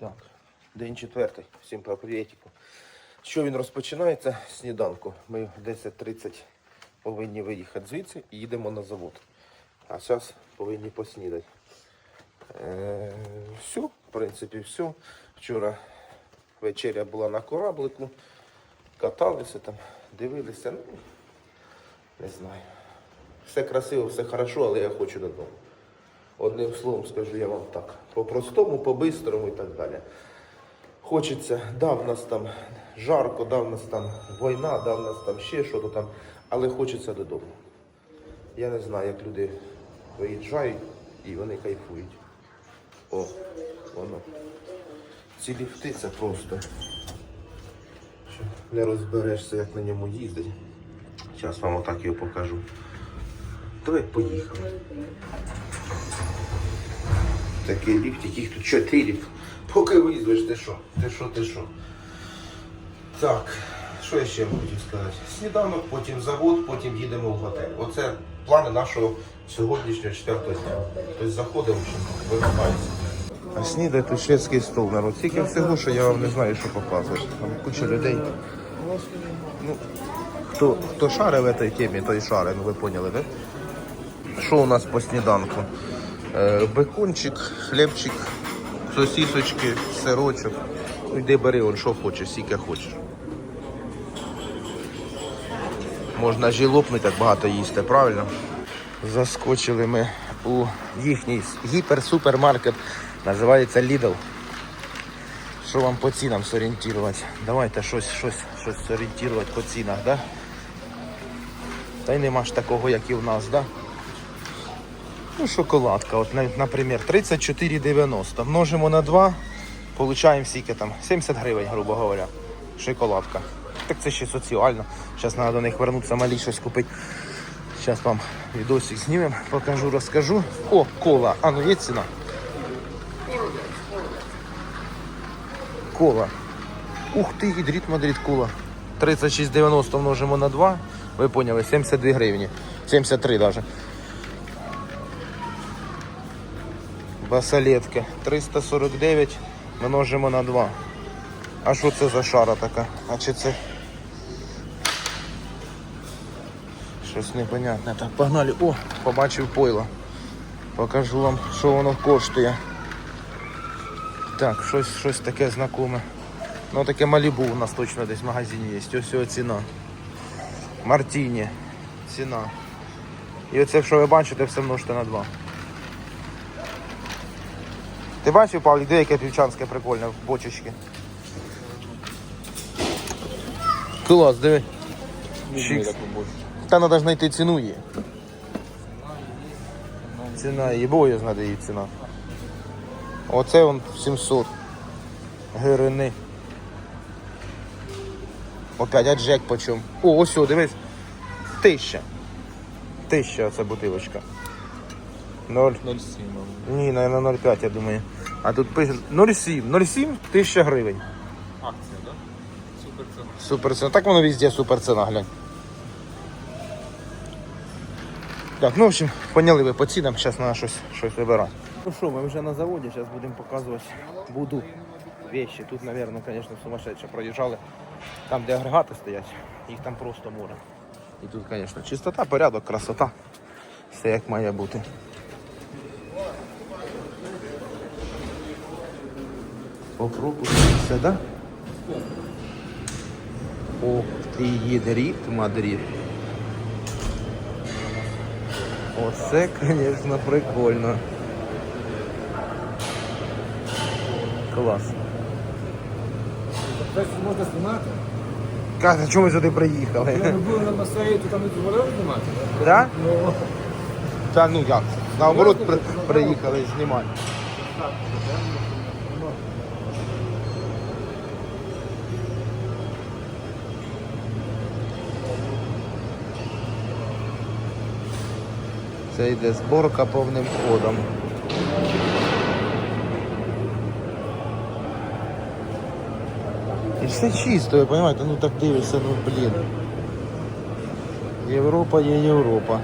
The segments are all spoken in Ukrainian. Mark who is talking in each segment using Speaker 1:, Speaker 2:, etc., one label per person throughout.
Speaker 1: Так, день четвертий. Всім по привітику. Що він розпочинається? Сніданку. Ми в 10.30 повинні виїхати звідси і їдемо на завод. А зараз повинні поснідати. Е, все, в принципі, все. Вчора вечеря була на кораблику. Каталися там, дивилися. Ну, не знаю. Все красиво, все хорошо, але я хочу додому. Одним словом скажу я вам так. По-простому, по-бистрому і так далі. Хочеться, да, в нас там жарко, да, в нас там війна, да, в нас там ще що-то там, але хочеться додому. Я не знаю, як люди виїжджають і вони кайфують. О, воно. Ці ліфти це просто. Не розберешся, як на ньому їздить. Зараз вам отак його покажу. Давай поїхали. Такий ліфт, яких тут чотири. Поки визвеш, ти що? Ти що, ти що? Так, що я ще хотів сказати? Сніданок, потім завод, потім їдемо в готель. Оце плани нашого сьогоднішнього четвертого дня. Тобто заходимо, вимагається. А снідає тут шведський стол, народ. Тільки всього, що я вам не знаю, що показувати. Там куча людей. Ну, хто, хто шаре в цій темі, той шаре, ну ви поняли, да? Що у нас по сніданку? Е, бекончик, хлібчик, сосісочки, сирочок. Ну йди бери, он що хочеш, скільки хочеш. Можна ж лопнути, як багато їсти, правильно? Заскочили ми у їхній гіпер-супермаркет. Називається Lidl. Що вам по цінам зорієнтувати? Давайте щось, щось, щось зорієнтувати по цінах, да? Та й нема ж такого, як і в нас, да? Ну, шоколадка, от, наприклад, 34,90. Множимо на 2, получаємо скільки там, 70 гривень, грубо говоря. Шоколадка. Так це ще соціально. Зараз треба до них вернутися, малі щось купити. Зараз вам відосик знімемо, покажу, розкажу. О, кола. А ну є ціна. Кола. Ух ти, гідріт Мадрид кола. 36,90 множимо на 2. Ви поняли, 72 гривні. 73 навіть. Басалетки 349 множимо на 2. А що це за шара така? А чи це щось непонятне. Так, погнали. О, побачив пойло. Покажу вам, що воно коштує. Так, щось, щось таке знакоме. Ну таке Малібу у нас точно десь в магазині є. Ось його ціна. Мартіні. Ціна. І оце, що ви бачите, все множите на 2. Ти бачив, Павлік, де яке півчанське прикольне в бочечки? Клас, диви. Чикс. Та треба ж знайти ціну її. Ціна її, бо я знаю, де її ціна. Оце он 700. Гирини. Опять, а джек почем? О, ось, о, дивись. Тисяча. Тисяча оця бутилочка. Ноль.
Speaker 2: 0,7.
Speaker 1: Ні, наверное, 0,5, я думаю. А тут пише 0,7. 0,7 тисяча гривень.
Speaker 2: Акція, да? Супер ціна.
Speaker 1: Супер ціна. Так воно везде супер ціна, глянь. Так, ну в общем, поняли ви по цінам, зараз треба щось, щось вибирати. Ну що, ми вже на заводі, зараз будемо показувати. Буду вещи. Тут, мабуть, звісно, сумасшедше проїжджали. Там, де агрегати стоять, їх там просто море. І тут, звісно, чистота, порядок, красота. Все як має бути. Попробуй да? Ох ти їдріт, Мадрид. Оце, звісно, прикольно. Клас.
Speaker 3: Можна знімати.
Speaker 1: Каже, чому ми сюди
Speaker 3: Ми
Speaker 1: приїхали?
Speaker 3: були на басейні, то там не дозволяли знімати, так? Ну,
Speaker 1: Та ну як? Наоборот, при, приїхали знімати. Це йде зборка повним ходом. І все чисто, ви розумієте, ну так дивишся, ну блін. Європа є Європа.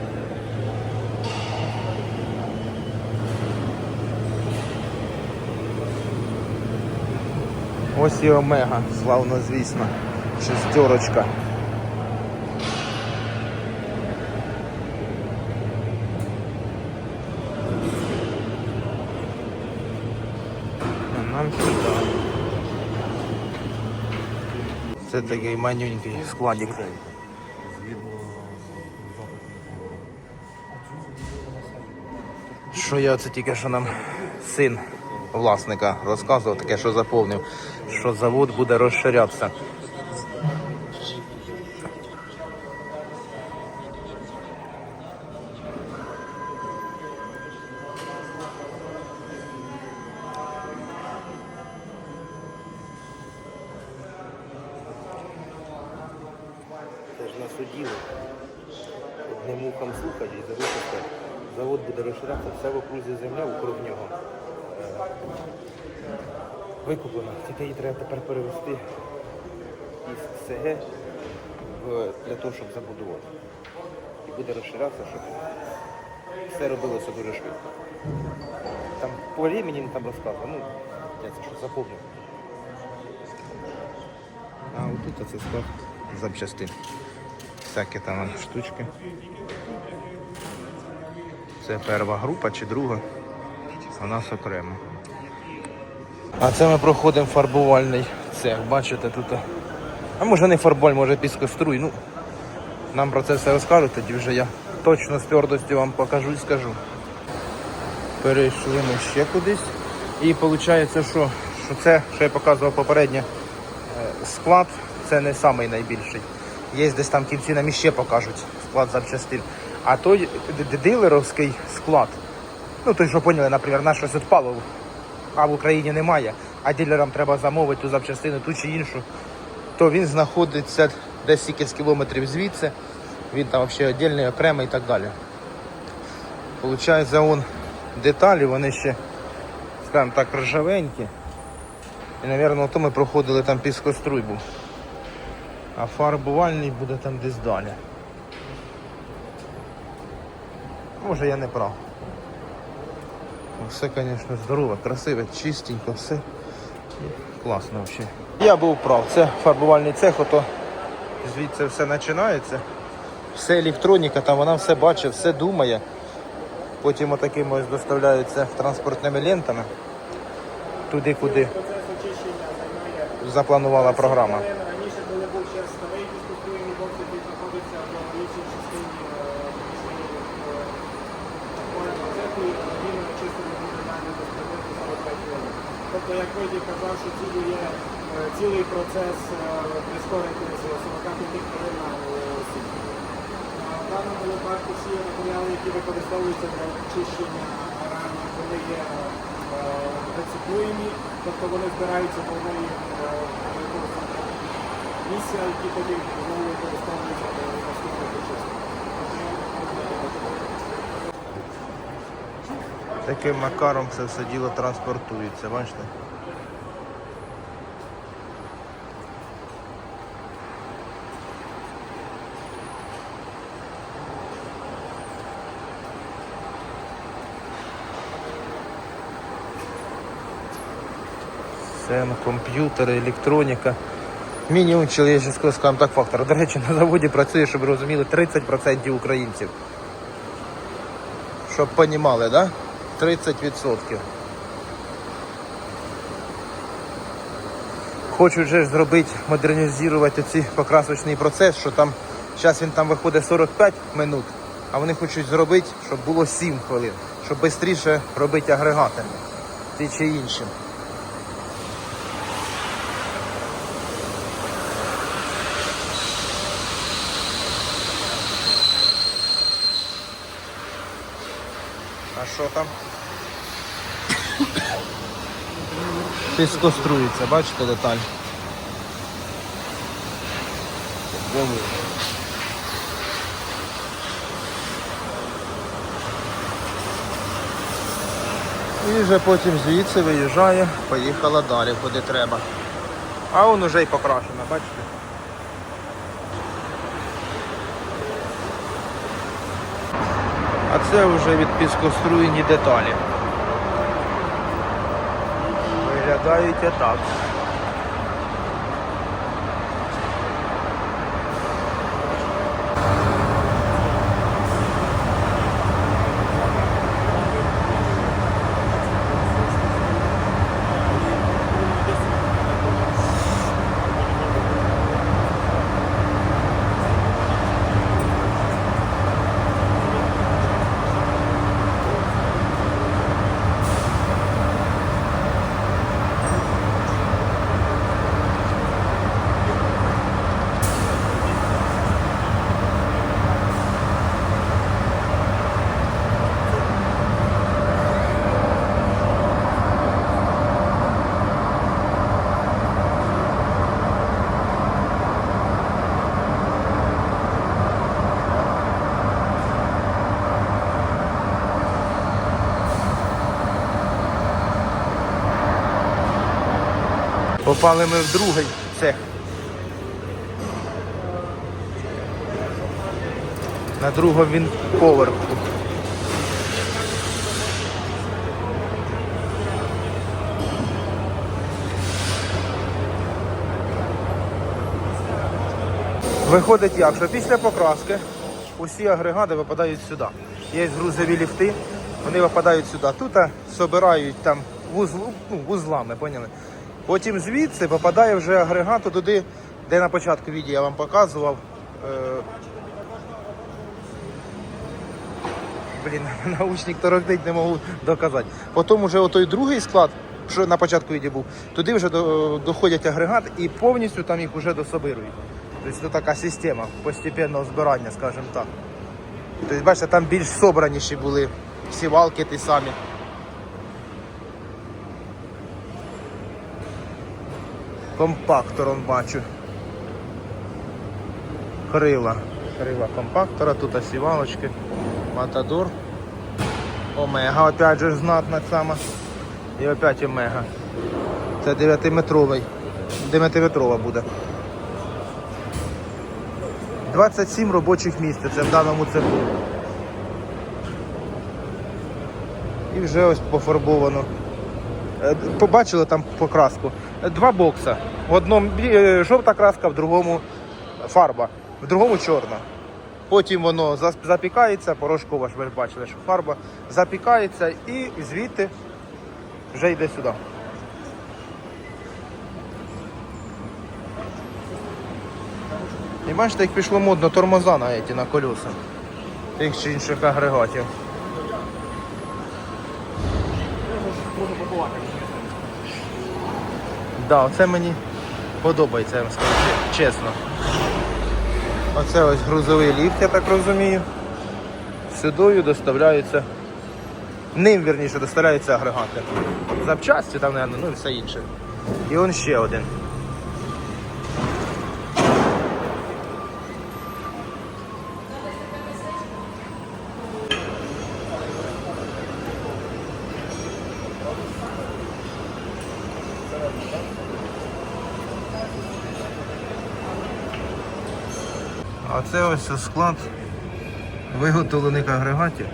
Speaker 1: Ось і Омега, славно звісно. Шестерочка. А Нам сюди. Це такий манюнький складик. Що я це тільки що нам син власника розказував, таке, що заповнив, що завод буде розширятися. Перевести із СГ для того, щоб забудувати. І буде розширатися, щоб все робилося дуже швидко. Там по времени там розказував, ну, я це що запомнив. А отут оце склад запчастин. Всякі там штучки. Це перша група чи друга. У нас окремо. А це ми проходимо фарбувальний цех. Бачите тут. А може не фарбаль, може піскоструй. Ну, нам про це все розкажуть, тоді вже я точно з твердостю вам покажу і скажу. Перейшли ми ще кудись. І виходить, що, що це, що я показував попередньо, е, склад це не самий найбільший. Є десь там кінці нам іще покажуть склад запчастин. А той дилеровський склад, ну той, що поняли, наприклад, на щось відпало, а в Україні немає, а дилерам треба замовити ту запчастину, ту чи іншу, то він знаходиться десь скільки з кілометрів звідси, він там взагалі віддільний, окремий і так далі. Получається, он деталі, вони ще, скажімо так, ржавенькі. І, мабуть, то ми проходили там піскоструй був. А фарбувальний буде там десь далі. Може я не прав. Все, звісно, здорове, красиве, чистенько, все. Класно взагалі. Я був прав, це фарбувальний цех, ото звідси все починається. Все електроніка, там вона все бачить, все думає. Потім отакими ось доставляються транспортними лентами. Туди, куди запланувала програма.
Speaker 4: Раніше, коли був ще старий дискусійний бокс, який знаходиться в іншій частині процесу, і він чисто не буде далі доставити 45 хвилин. Тобто, як Войді казав, що цілий є е, цілий процес прискорити з 45 хвилин на 7. В даному випадку всі матеріали, які використовуються для очищення ран, вони є е, рециклуємі, тобто вони збираються в одної місця, які потім знову використовуються для наступних очисток.
Speaker 1: Таким макаром це все діло транспортується, бачите? Все, ну, комп'ютери, електроніка. Мінімум чоловічого, скажімо так, фактора. До речі, на заводі працює, щоб розуміли, 30% українців. Щоб понімали, да? 30%. Хочуть же ж зробити, модернізувати цей покрасочний процес, що там, зараз він там виходить 45 минут, а вони хочуть зробити, щоб було 7 хвилин, щоб швидше робити агрегати. Ті чи іншим. Що там? Піскострується, бачите деталь? І вже потім звідси виїжджає, поїхала далі, куди треба. А он уже й покрашено, бачите? Це вже від піскоструєні деталі. Виглядають отак. Попали ми в другий цех. На другому він поверху. Виходить як, що після покраски усі агрегати випадають сюди. Є грузові ліфти, вони випадають сюди. Тут собирають там вузлу, ну, вузлами, поняли? Потім звідси попадає вже агрегат туди, де на початку відео я вам показував. Е... Блін, наушник торохтить, не можу доказати. Потім вже отой другий склад, що на початку відео був, туди вже доходять агрегат і повністю там їх вже дособирують. Тобто це така система постепенного збирання, скажімо так. Тобто, бачите, там більш собраніші були всі валки ті самі. Компактором бачу. Крила. Крила компактора, тут осівалочки. Матадор. Омега, опять же знатна сама. І опять омега. Це 9-метровий. 9-метрова буде. 27 робочих місць це в даному цеху. І вже ось пофарбовано. Е, Побачили там покраску. Два бокса. В одному е, жовта краска, в другому фарба, в другому чорна. Потім воно запікається, порошкова ж ви бачили, що фарба запікається і звідти вже йде сюди. І бачите, як пішло модно тормоза на, еті, на колеса тих чи інших агрегатів.
Speaker 4: Можу побувати.
Speaker 1: Да, оце мені подобається, я вам скажу чесно. Оце ось грузовий ліфт, я так розумію. Сюдою доставляються. Ним, вірніше, доставляються агрегати. Запчасті там, мабуть, ну і все інше. І он ще один. Це ось склад виготовлених агрегатів.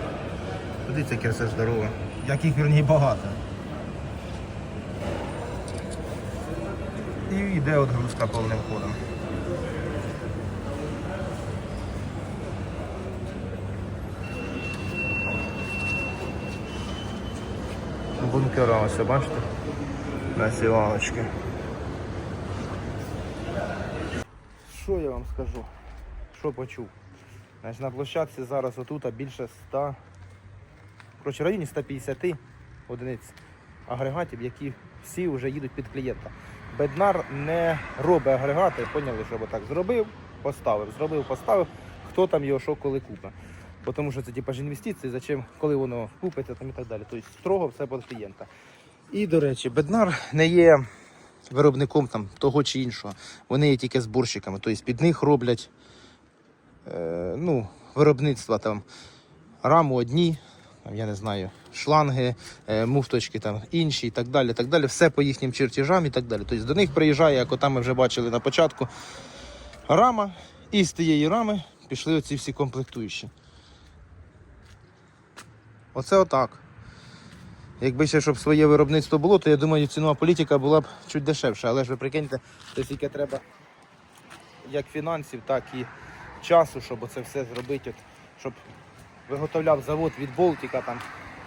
Speaker 1: Подивіться, яке все здорове. Яких вірні багато. І йде отгрузка повним ходом. Бункера ось, бачите? На сівалочки. Що я вам скажу? Що почув? Значить, на площадці зараз отут більше 100, коротше, в районі 150 одиниць агрегатів, які всі вже їдуть під клієнта. Беднар не робить агрегати, поняли, що так зробив, поставив, зробив, поставив, хто там його що коли купить. Тому що це типу, ж інвестиції, зачем, коли воно купиться там і так далі. Тобто строго все під клієнта. І, до речі, Беднар не є виробником там, того чи іншого. Вони є тільки зборщиками. Тобто під них роблять е, ну, виробництва там раму одні, там, я не знаю, шланги, е, муфточки там інші і так далі. так далі. Все по їхнім чертежам і так далі. Тобто до них приїжджає, як отам ми вже бачили на початку, рама, і з тієї рами пішли оці всі комплектуючі. Оце отак. Якби ще щоб своє виробництво було, то я думаю, цінова політика була б чуть дешевша. Але ж ви прикиньте, то скільки треба як фінансів, так і часу, щоб це все зробити, от, щоб виготовляв завод від болтика там,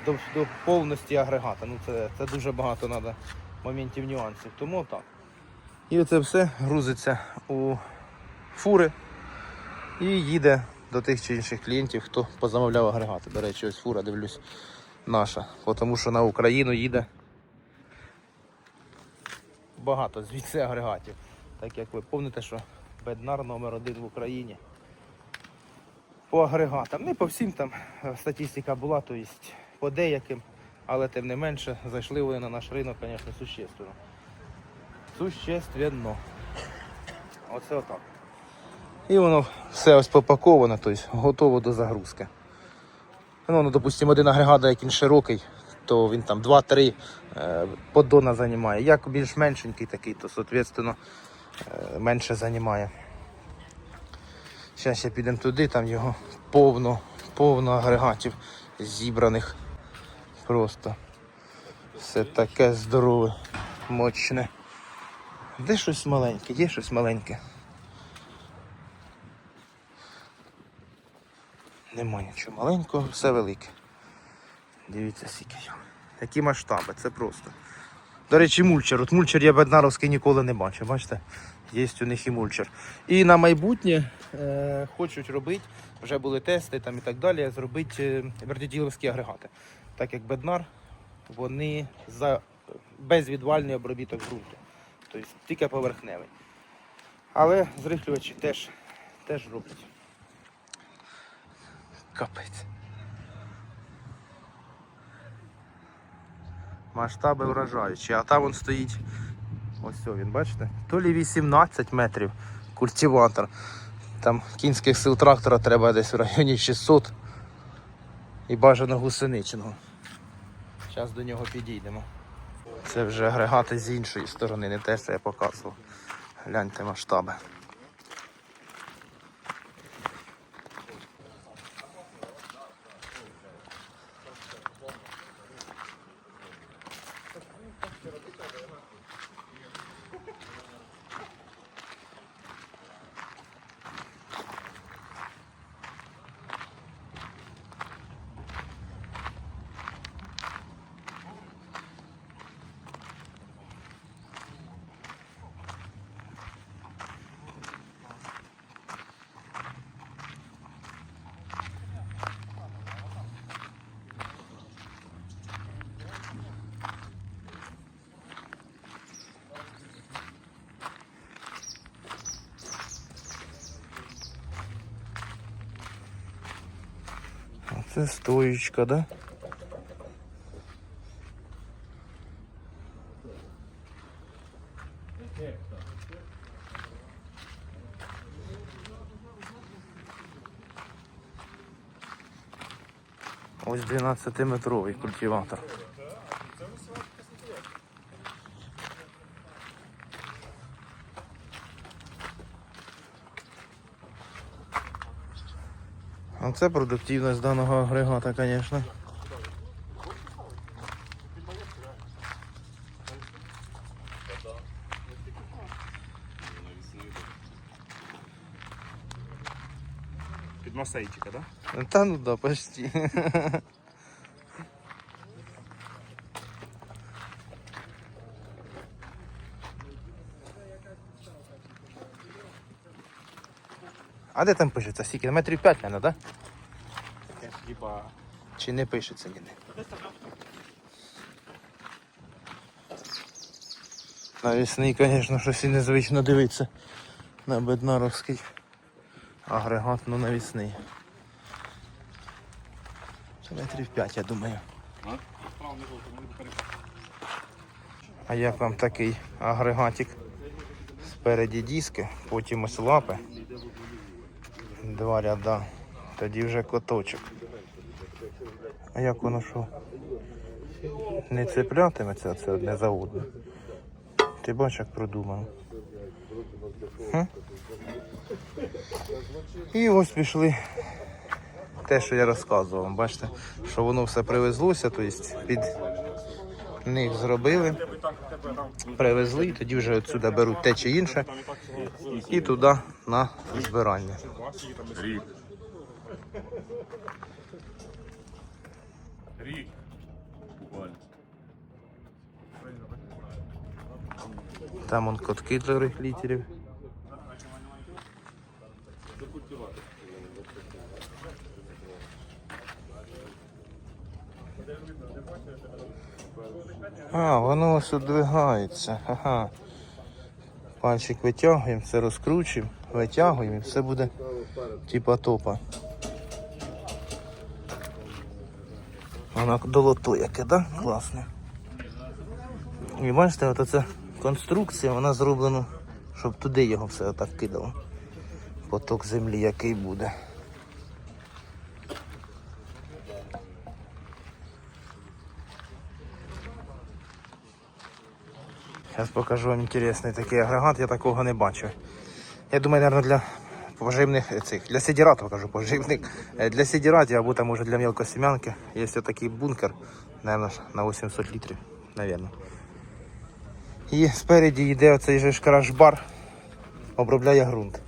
Speaker 1: до, до повності агрегата. Ну це, це дуже багато треба моментів нюансів. Тому так. І це все грузиться у фури і їде до тих чи інших клієнтів, хто позамовляв агрегати. До речі, ось фура, дивлюсь, наша. Тому що на Україну їде багато звідси агрегатів. Так як ви пам'ятаєте, що Беднар номер один в Україні. По агрегатам. Не по всім там е, статистика була, то есть по деяким, але тим не менше зайшли вони на наш ринок, звісно, существенно. Существенно. Оце отак. І воно все ось попаковано, тобто готово до загрузки. Ну, ну, допустимо, один агрегат, як він широкий, то він там 2-3 е, поддона займає. Як більш меншенький такий, то соответственно е, менше займає. Зараз ще підемо туди, там його повно, повно агрегатів зібраних. Просто все таке здорове, мощне. Де щось маленьке, є щось маленьке. Нема нічого маленького, все велике. Дивіться, скільки його. Такі масштаби, це просто. До речі, мульчер. От мульчер я беднаровський ніколи не бачив. Бачите? Є у них і мульчер. І на майбутнє е, хочуть робити, вже були тести там і так далі, зробити е, вердіділовські агрегати. Так як беднар, вони за безвідвальний обробіток ґрунту. Тобто тільки поверхневий. Але зрихлювачі теж, теж роблять. Капець. Масштаби вражаючі. А там він стоїть. Ось він, бачите? То лі 18 метрів культиватор. Там кінських сил трактора треба десь в районі 600 і бажано гусеничного. Зараз до нього підійдемо. Це вже агрегати з іншої сторони, не те, що я показував. Гляньте масштаби. Це да? Ось 12-метровий культиватор. Це продуктивність даного агрегата, звісно.
Speaker 3: Під масейчика, так? Да?
Speaker 1: Та ну да, почти. А де там пишеться? Скільки? Метрів 5, мабуть, так? Да?
Speaker 3: Хіба
Speaker 1: Чи не пишеться ніде? Навісний, звісно, щось і незвично дивитися на беднаровський агрегат, ну навісний. Це метрів 5, я думаю. А як вам такий агрегатик? Спереді диски, потім ось лапи. Два ряда. Тоді вже коточок. А як воно що? Не цеплятиметься це одне за одне. Ти бачиш, як продумано. Хм? І ось пішли те, що я розказував. Бачите, що воно все привезлося, тобто під них зробили, привезли, і тоді вже отсюди беруть те чи інше і туди на збирання.
Speaker 3: рік. Рік.
Speaker 1: Там он котки для літерів. А, воно ось одвигається. Ага. Пальчик витягуємо, все розкручуємо, витягуємо і все буде типа топа. Воно долото яке, да? Класне. І бачите, от оця конструкція, вона зроблена, щоб туди його все отак кидало. Поток землі який буде. Зараз покажу вам інтересний такий агрегат, я такого не бачив. Я думаю, мабуть, для поживних цих, для сидіратів, кажу, поживних, е, для сидіратів або там може для мелкосім'янки. Є такий бункер, мабуть, на 800 літрів, мабуть. І спереді йде оцей же ж обробляє ґрунт.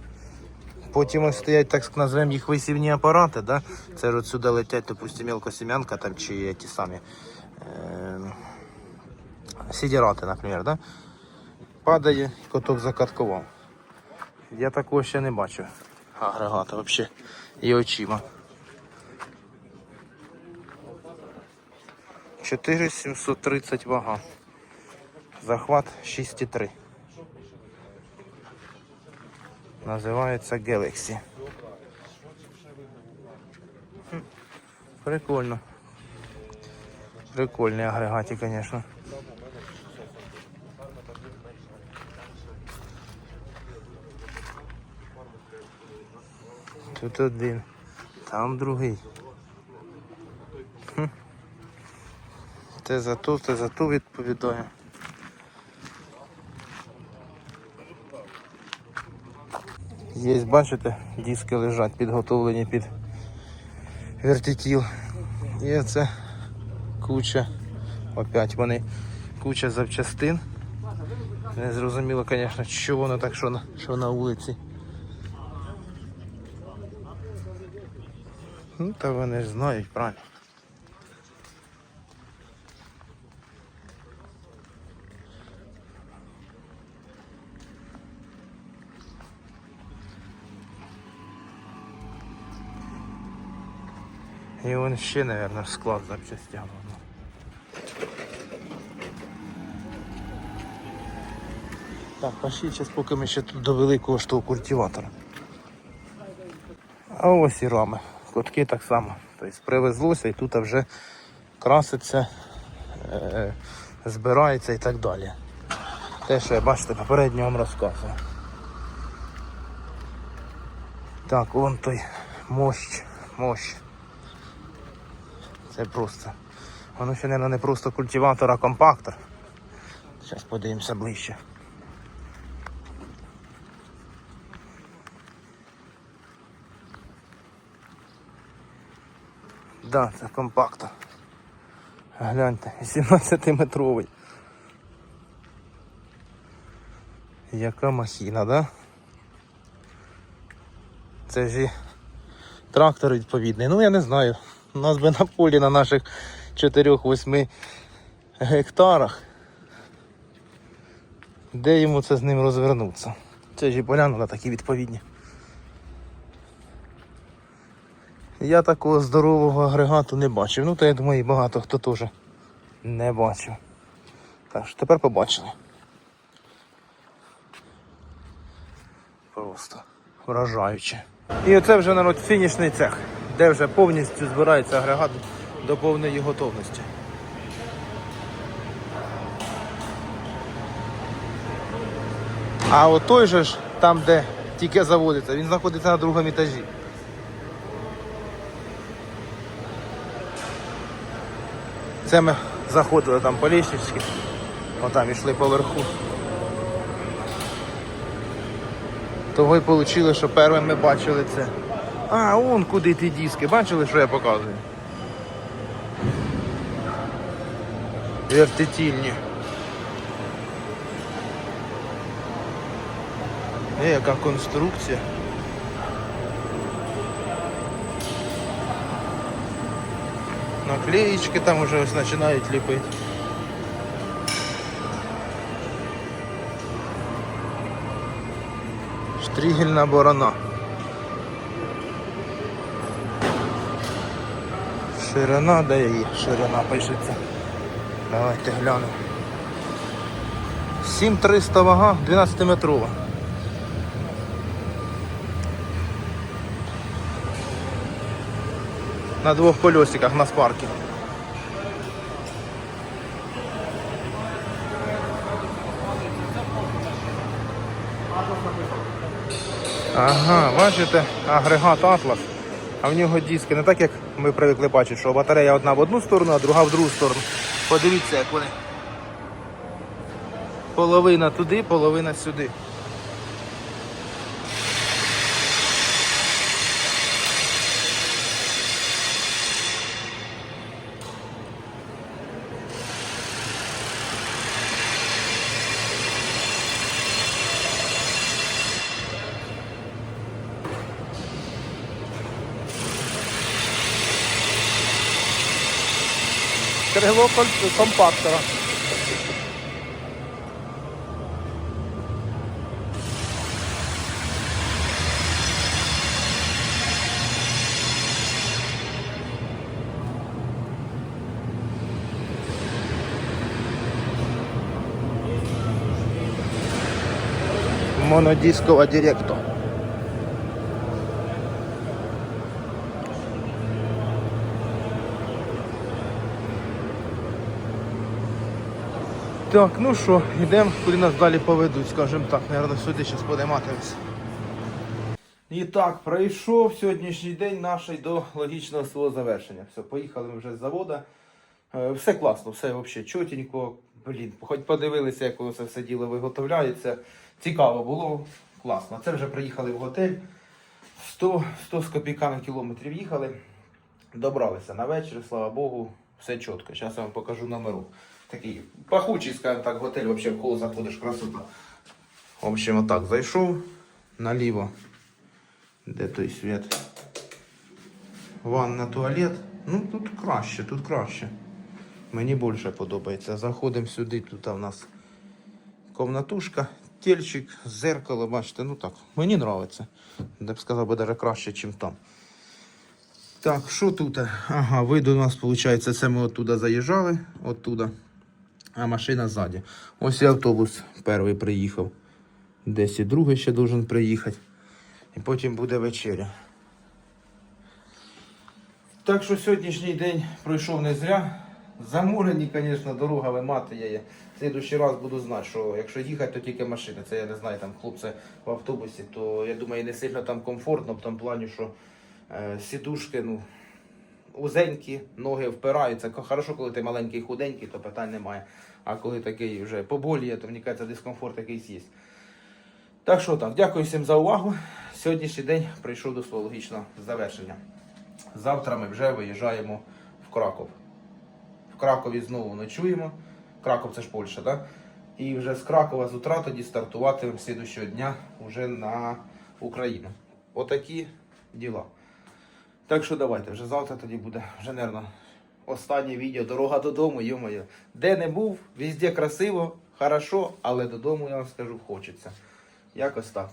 Speaker 1: Потім ось стоять, так називаємо їх висівні апарати, да? це ж отсюди летять, допустимо, мелкосім'янка там чи ті самі сідірати, наприклад, да? падає, коток закаткував. Я такого ще не бачив. Агрегата взагалі. І очима. 4730 вага. Захват 6,3. Називається Galaxy. Прикольно. Прикольний агрегатик, звісно. Тут один, там другий. Хм. Те за ту, те за ту відповідає. Є, бачите, диски лежать, підготовлені під вертикіл. І це куча, опять вони, куча запчастин. Не зрозуміло, звісно, що воно так, що на, що на вулиці. Ну, та вони ж знають, правильно. І вон ще, мабуть, склад запчастям. ну. Так, пошли зараз, поки ми ще тут до великого ж культиватора. А ось і рами. Котки так само. Тобто привезлося і тут вже краситься, е, збирається і так далі. Те, що я бачите, попередньо вам розказував. Так, вон той мощ, мощ. Це просто. Воно ще, мабуть, не просто культиватор, а компактор. Зараз подивимося ближче. Да, це компактор. Гляньте, 18-метровий. Яка махіна, да? Це ж і трактор відповідний. Ну я не знаю. У нас би на полі на наших 4-8 гектарах. Де йому це з ним розвернутися? Це ж і поля на такі відповідні. Я такого здорового агрегату не бачив. Ну, то я думаю, і багато хто теж не бачив. Так що тепер побачили. Просто вражаюче. І оце вже народ фінішний цех, де вже повністю збирається агрегат до повної готовності. А от той же ж, там де тільки заводиться, він знаходиться на другому етажі. Це ми заходили там по лісівськи, отам йшли поверху. Того й вийшло, що першим ми бачили це. А, он куди ті диски, бачили, що я показую? Вертитільні. Е, яка конструкція. Наклеечки там уже ось починають ліпити. Штрігельна борона. Ширина, де її? Ширина пишеться. Давайте глянемо. 7300 вага, 12 метрова. На двох колесиках на спаркі. Ага, бачите, агрегат Атлас, а в нього диски не так, як ми привикли бачити, що батарея одна в одну сторону, а друга в другу сторону. Подивіться, як вони Половина туди, половина сюди. Крило компактора. Монодискова директо. Так, ну що, йдемо, куди нас далі поведуть, скажімо так, наверное, сюди зараз подиматимось. І так, пройшов сьогоднішній день наш до логічного свого завершення. Все, поїхали ми вже з заводу. Е, Все класно, все взагалі чотенько. Блін, хоч подивилися, як воно це все діло виготовляється. Цікаво було, класно. Це вже приїхали в готель. 100, 100 з копійками кілометрів їхали. Добралися на вечір, слава Богу, все чітко. Зараз я вам покажу номеру. Такий пахучий, скажімо так, готель, взагалі в холл заходиш, красота. В общем, отак зайшов наліво. Де той світ? Ванна, туалет. Ну тут краще, тут краще. Мені більше подобається. Заходимо сюди, тут у нас комнатушка, тельчик, зеркало, бачите, ну так, мені подобається. Я б сказав, навіть краще, ніж там. Так, що тут? Ага, вид у нас, виходить, це ми оттуда заїжджали, оттуда, а машина ззаді. Ось і автобус перший приїхав. Десь і другий ще должен приїхати. І потім буде вечеря. Так що сьогоднішній день пройшов не зря. Замурені, звісно, дорога виматує. В следующий раз буду знати, що якщо їхати, то тільки машина. Це я не знаю, там хлопці в автобусі, то я думаю, не сильно там комфортно, в тому плані, що е, сідушки, ну, узенькі, ноги впираються. Хорошо, коли ти маленький худенький, то питань немає. А коли такий вже поболіє, то мені дискомфорт якийсь є. Так що так, дякую всім за увагу. Сьогоднішній день прийшов до свого логічного завершення. Завтра ми вже виїжджаємо в Краков. В Кракові знову ночуємо. Краков це ж Польща, так? І вже з Кракова з утра тоді стартуватимемо слідущого дня вже на Україну. Отакі діла. Так що давайте, вже завтра тоді буде, вже, нервно, останнє відео Дорога додому, йомаю. Де не був, везде красиво, хорошо, але додому, я вам скажу, хочеться. Якось так.